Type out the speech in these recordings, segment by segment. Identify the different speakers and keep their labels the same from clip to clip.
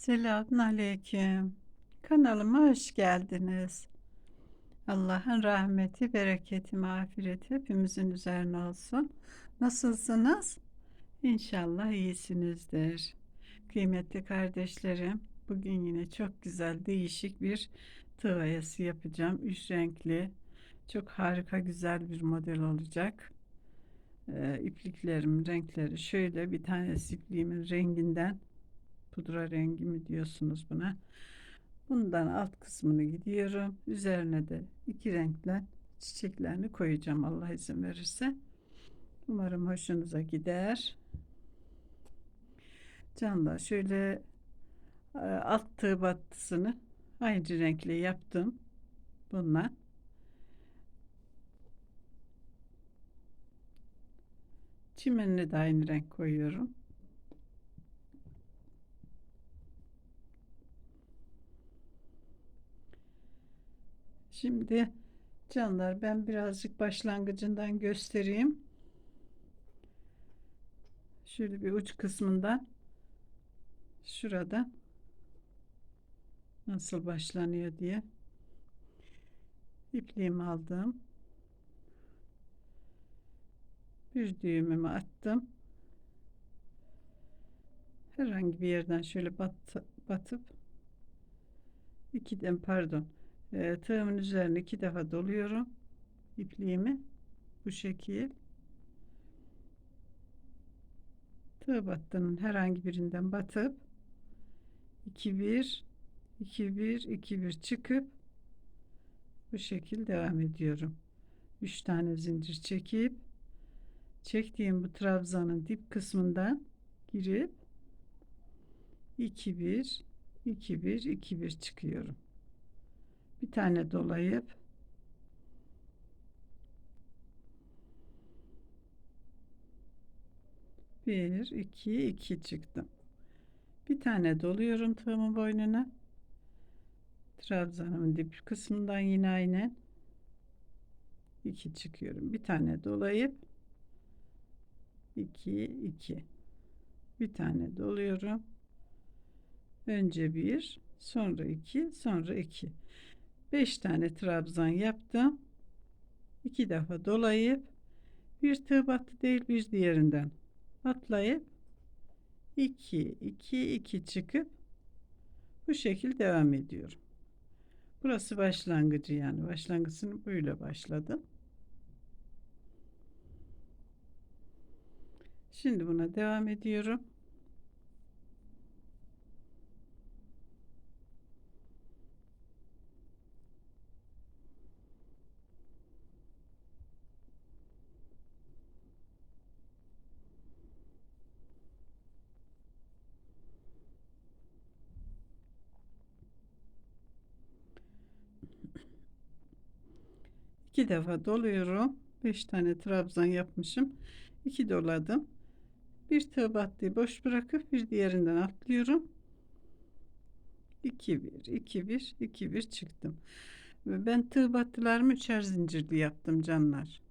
Speaker 1: Selamun aleyküm. Kanalıma hoş geldiniz. Allah'ın rahmeti, bereketi, mağfireti hepimizin üzerine olsun. Nasılsınız? İnşallah iyisinizdir. Kıymetli kardeşlerim, bugün yine çok güzel, değişik bir tığ oyası yapacağım. Üç renkli, çok harika, güzel bir model olacak. Ee, ipliklerimin renkleri şöyle bir tanesi ipliğimin renginden pudra rengi mi diyorsunuz buna. Bundan alt kısmını gidiyorum. Üzerine de iki renkle çiçeklerini koyacağım Allah izin verirse. Umarım hoşunuza gider. Canlar şöyle e, alt tığ battısını aynı renkle yaptım. Bununla. Çimenini de aynı renk koyuyorum. Şimdi canlar ben birazcık başlangıcından göstereyim. Şöyle bir uç kısmından şurada nasıl başlanıyor diye ipliğimi aldım. Bir düğümümü attım. Herhangi bir yerden şöyle bat, batıp ikiden pardon e, tığımın üzerine iki defa doluyorum ipliğimi. Bu şekil. Tığ battının herhangi birinden batıp 2 1 2 1 2 1 çıkıp bu şekil devam ediyorum. 3 tane zincir çekip çektiğim bu trabzanın dip kısmından girip 2 1 2 1 2 1 çıkıyorum bir tane dolayıp bir iki iki çıktım bir tane doluyorum tığımın boynuna. Trabzanımın dip kısmından yine aynen iki çıkıyorum. Bir tane dolayıp 2 2 bir tane doluyorum. Önce bir sonra iki sonra iki 5 tane trabzan yaptım. 2 defa dolayıp bir tığ battı değil bir diğerinden atlayıp 2 2 2 çıkıp bu şekil devam ediyorum. Burası başlangıcı yani başlangıcını böyle başladım. Şimdi buna devam ediyorum. İki defa doluyorum. 5 tane trabzan yapmışım. 2 doladım. Bir tığ battığı boş bırakıp bir diğerinden atlıyorum. 2 1 2 1 2 1 çıktım. Ve ben tığ battılarımı üçer zincirli yaptım canlar.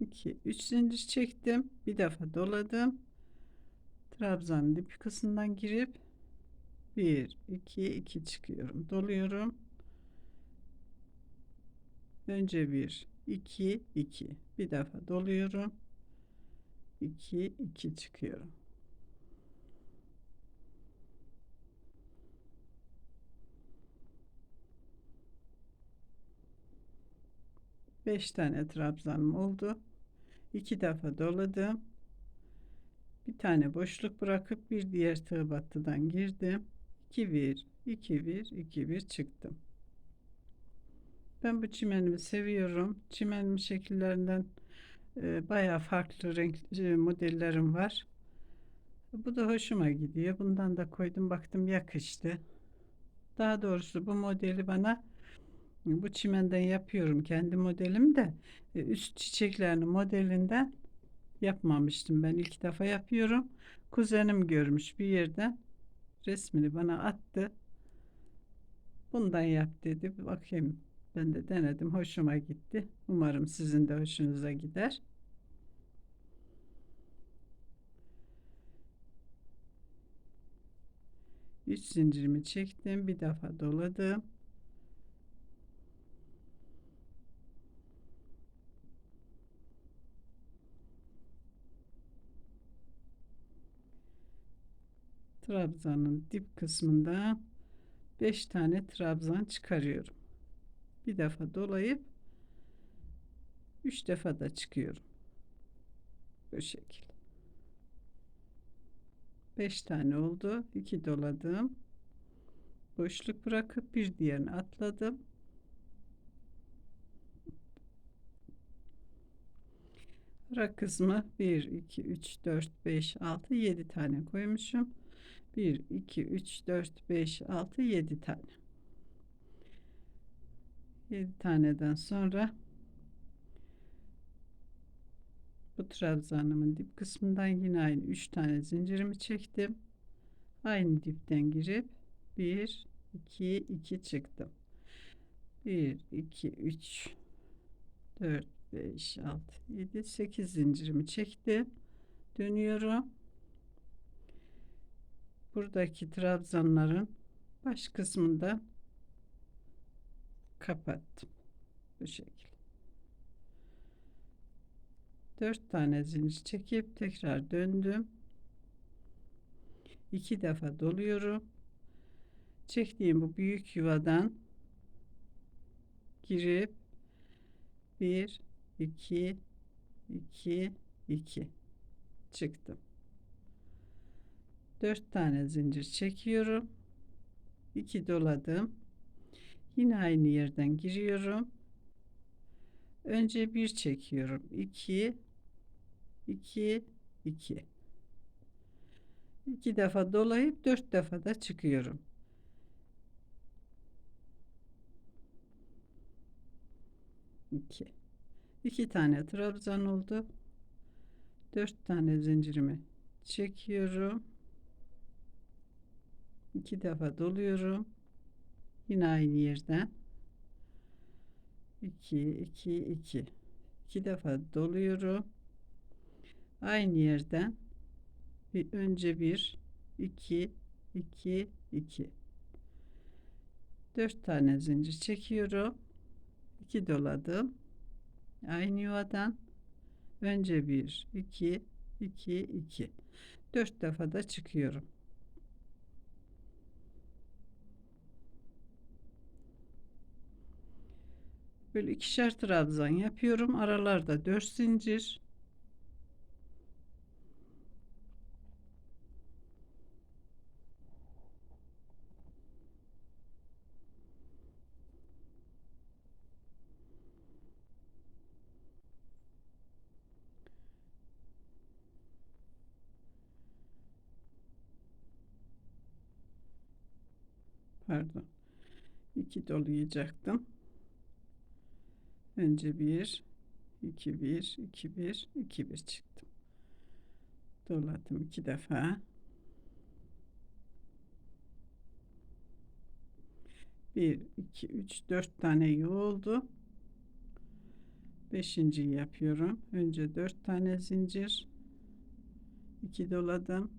Speaker 1: 2 3 zincir çektim. Bir defa doladım. Trabzanın dip kısmından girip 1 2 2 çıkıyorum. Doluyorum. Önce bir, iki, iki. Bir defa doluyorum. iki, iki çıkıyorum. Beş tane trabzanım oldu. İki defa doladım. Bir tane boşluk bırakıp bir diğer tığ battıdan girdim. 2 1 2 1 2 1 çıktım. Ben bu çimenimi seviyorum. Çimenim şekillerinden e, bayağı farklı renk e, modellerim var. Bu da hoşuma gidiyor. Bundan da koydum baktım yakıştı. Daha doğrusu bu modeli bana bu çimenden yapıyorum kendi modelim de e, üst çiçeklerini modelinden yapmamıştım ben ilk defa yapıyorum. Kuzenim görmüş bir yerden resmini bana attı. Bundan yap dedi. Bakayım ben de denedim. Hoşuma gitti. Umarım sizin de hoşunuza gider. 3 zincirimi çektim bir defa doladım trabzanın dip kısmında 5 tane trabzan çıkarıyorum bir defa dolayıp 3 defa da çıkıyorum. Bu şekil. 5 tane oldu. 2 doladım. Boşluk bırakıp bir diğerini atladım. Ara kısmı 1 2 3 4 5 6 7 tane koymuşum. 1 2 3 4 5 6 7 tane 7 taneden sonra bu trabzanımın dip kısmından yine aynı 3 tane zincirimi çektim. Aynı dipten girip 1 2 2 çıktım. 1 2 3 4 5 6 7 8 zincirimi çektim. Dönüyorum. Buradaki trabzanların baş kısmında kapattım. Bu şekilde. 4 tane zincir çekip tekrar döndüm. 2 defa doluyorum. Çektiğim bu büyük yuvadan girip 1 2 2 2 çıktım. 4 tane zincir çekiyorum. 2 doladım yine aynı yerden giriyorum. Önce bir çekiyorum. 2 2 2 2 defa dolayıp 4 defa da çıkıyorum. İki. İki tane trabzan oldu. Dört tane zincirimi çekiyorum. İki defa doluyorum yine aynı yerden. 2 2 2 iki defa doluyorum. Aynı yerden. Bir önce bir 2 2 2 4 tane zincir çekiyorum. 2 doladım. Aynı yuvadan. Önce 1 2 2 2 4 defa da çıkıyorum böyle ikişer trabzan yapıyorum. Aralarda 4 zincir. Pardon. 2 dolayacaktım önce 1 2 1 2 1 2 1 çıktım doladım iki defa. Bir iki üç dört tane yuva oldu. Beşinci yapıyorum. Önce dört tane zincir. İki doladım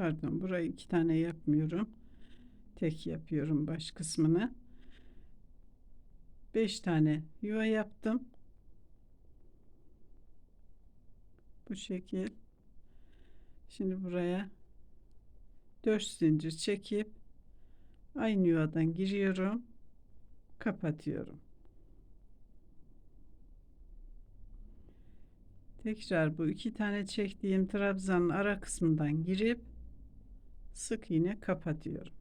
Speaker 1: pardon burayı iki tane yapmıyorum. Tek yapıyorum baş kısmını. 5 tane yuva yaptım. Bu şekil. Şimdi buraya 4 zincir çekip aynı yuvadan giriyorum kapatıyorum. Tekrar bu iki tane çektiğim trabzanın ara kısmından girip sık iğne kapatıyorum.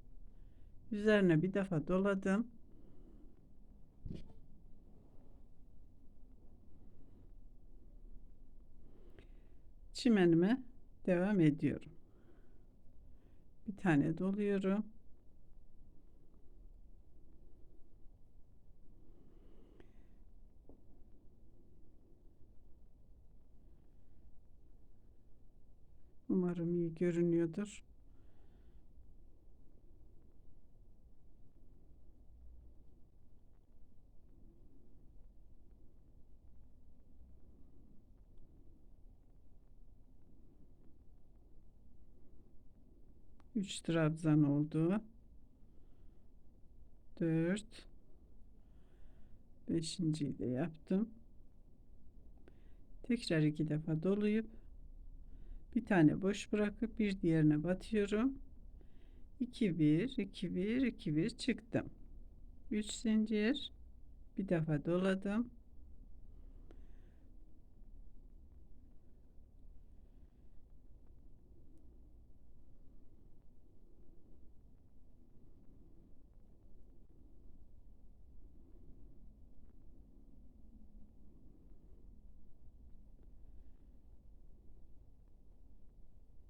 Speaker 1: Üzerine bir defa doladım. Çimenime devam ediyorum. Bir tane doluyorum. Umarım iyi görünüyordur. 3 trabzan oldu. 4 Beşinciyi de yaptım. Tekrar iki defa doluyup bir tane boş bırakıp bir diğerine batıyorum. 2 1 2 1 2 1 çıktım. 3 zincir bir defa doladım.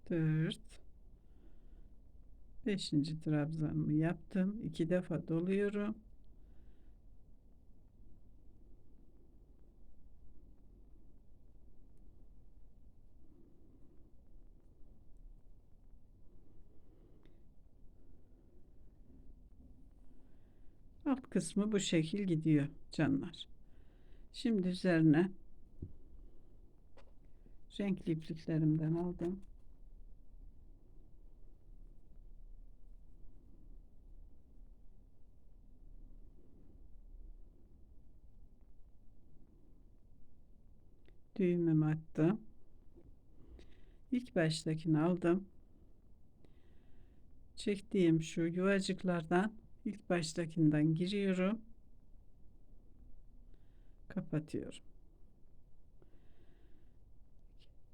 Speaker 1: Dört. Beşinci trabzanımı yaptım. iki defa doluyorum. Alt kısmı bu şekil gidiyor canlar. Şimdi üzerine renkli ipliklerimden aldım. Düğümümü attım. İlk baştakini aldım. Çektiğim şu yuvacıklardan ilk baştakinden giriyorum. Kapatıyorum.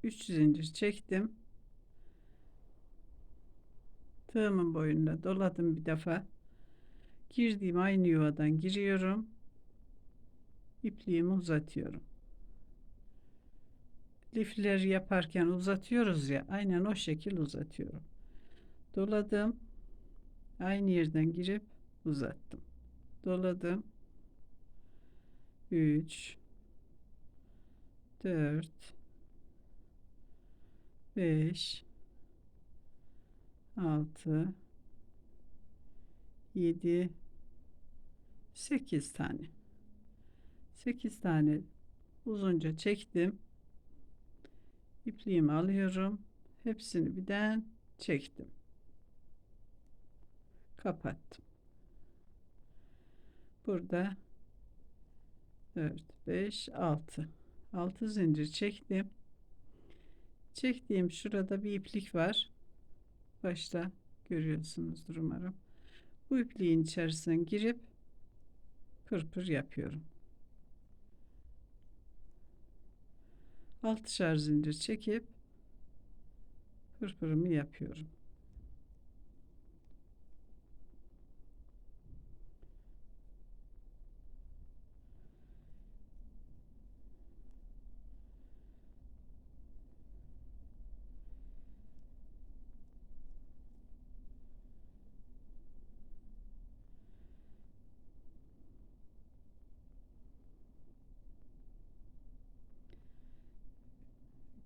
Speaker 1: 3 zincir çektim. Tığımın boyunda doladım bir defa. Girdiğim aynı yuvadan giriyorum. İpliğimi uzatıyorum. Lifleri yaparken uzatıyoruz ya. Aynen o şekil uzatıyorum. Doladım. Aynı yerden girip uzattım. Doladım. 3 4 5 6 7 8 tane 8 tane uzunca çektim ipliğimi alıyorum. Hepsini birden çektim. Kapattım. Burada 4 5 6 6 zincir çektim. Çektiğim şurada bir iplik var. Başta görüyorsunuzdur umarım. Bu ipliğin içerisine girip pırpır yapıyorum altışar zincir çekip pırpırımı yapıyorum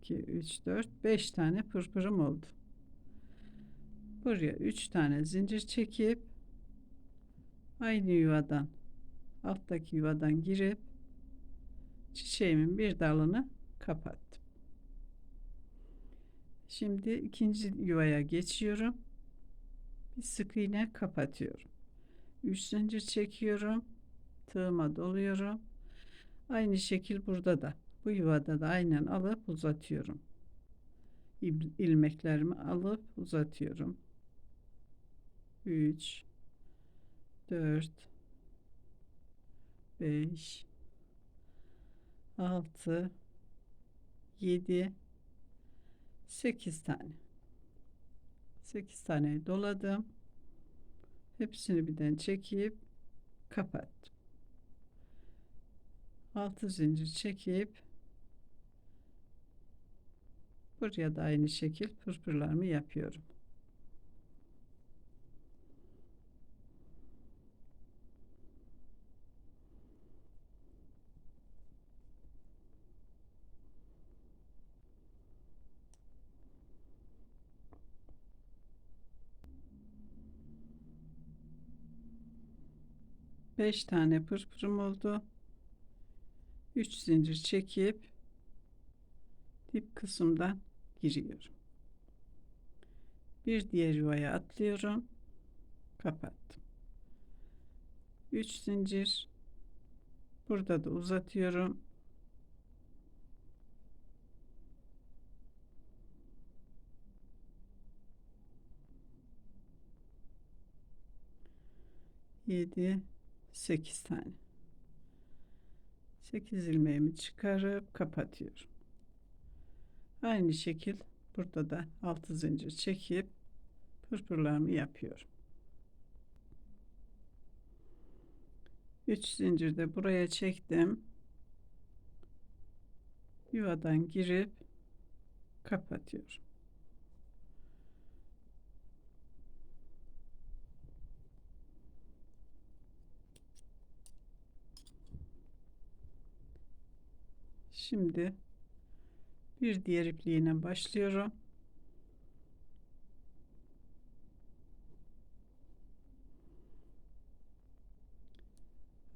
Speaker 1: 2 3 4 5 tane pırpırım oldu. Buraya 3 tane zincir çekip aynı yuvadan alttaki yuvadan girip çiçeğimin bir dalını kapattım. Şimdi ikinci yuvaya geçiyorum. Bir sık iğne kapatıyorum. 3 zincir çekiyorum. Tığıma doluyorum. Aynı şekil burada da. Bu yuvada da aynen alıp uzatıyorum. İlmeklerimi alıp uzatıyorum. 3 4 5 6 7 8 tane. 8 tane doladım. Hepsini birden çekip kapattım. 6 zincir çekip Buraya da aynı şekil pırpırlarımı yapıyorum. Beş tane pırpırım oldu. Üç zincir çekip dip kısımdan giriyorum. Bir diğer yuvaya atlıyorum. Kapattım. 3 zincir. Burada da uzatıyorum. Yedi, sekiz tane. Sekiz ilmeğimi çıkarıp kapatıyorum. Aynı şekil burada da altı zincir çekip pırpırlarımı yapıyorum. 3 zincir de buraya çektim. Yuvadan girip kapatıyorum. Şimdi bir diğer ipliğine başlıyorum.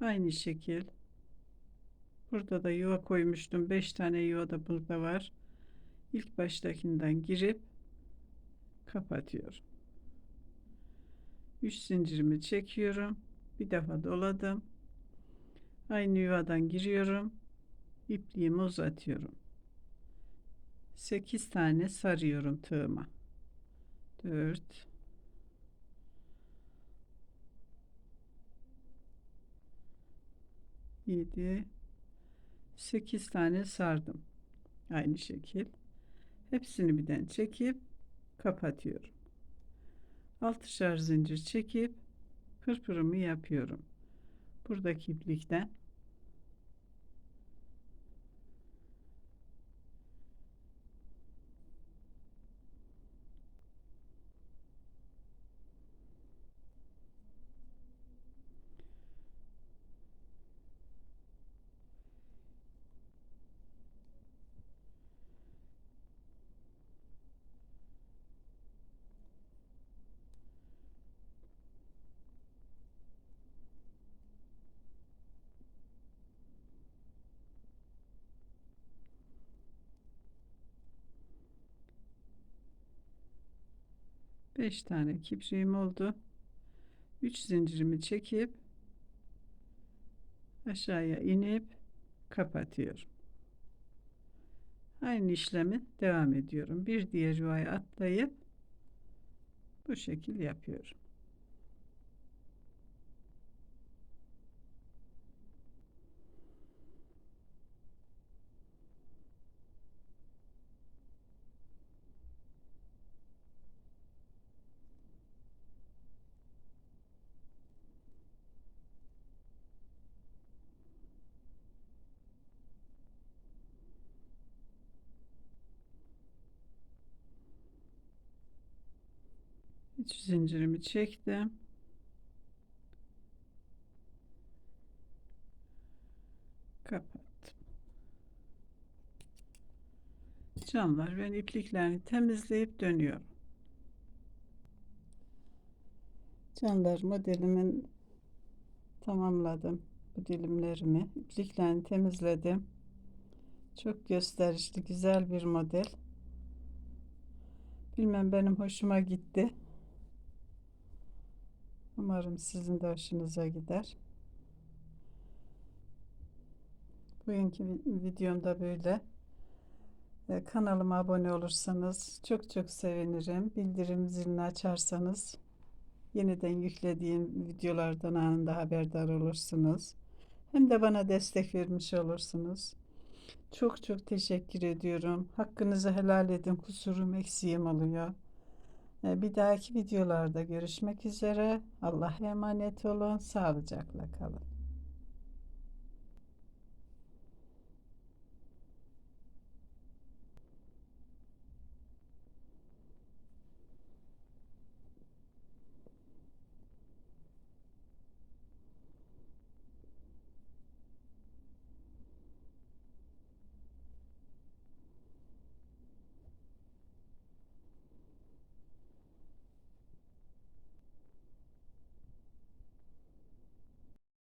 Speaker 1: Aynı şekil. Burada da yuva koymuştum. 5 tane yuva da burada var. İlk baştakinden girip kapatıyorum. 3 zincirimi çekiyorum. Bir defa doladım. Aynı yuvadan giriyorum. İpliğimi uzatıyorum. 8 tane sarıyorum tığıma. 4 7 8 tane sardım. Aynı şekil. Hepsini birden çekip kapatıyorum. Altışar zincir çekip pırpırımı yapıyorum. Buradaki iplikten Beş tane kipriğim oldu. Üç zincirimi çekip aşağıya inip kapatıyorum. Aynı işlemi devam ediyorum. Bir diğer yuvaya atlayıp bu şekil yapıyorum. Üç zincirimi çektim. Kapattım. Canlar ben ipliklerini temizleyip dönüyorum. Canlar modelimin tamamladım bu dilimlerimi. İpliklerini temizledim. Çok gösterişli güzel bir model. Bilmem benim hoşuma gitti. Umarım sizin de hoşunuza gider. Bugünkü videomda böyle. E, kanalıma abone olursanız çok çok sevinirim. Bildirim zilini açarsanız yeniden yüklediğim videolardan anında haberdar olursunuz. Hem de bana destek vermiş olursunuz. Çok çok teşekkür ediyorum. Hakkınızı helal edin. Kusurum eksiğim oluyor. E, bir dahaki videolarda görüşmek üzere. Allah'a emanet olun. Sağlıcakla kalın.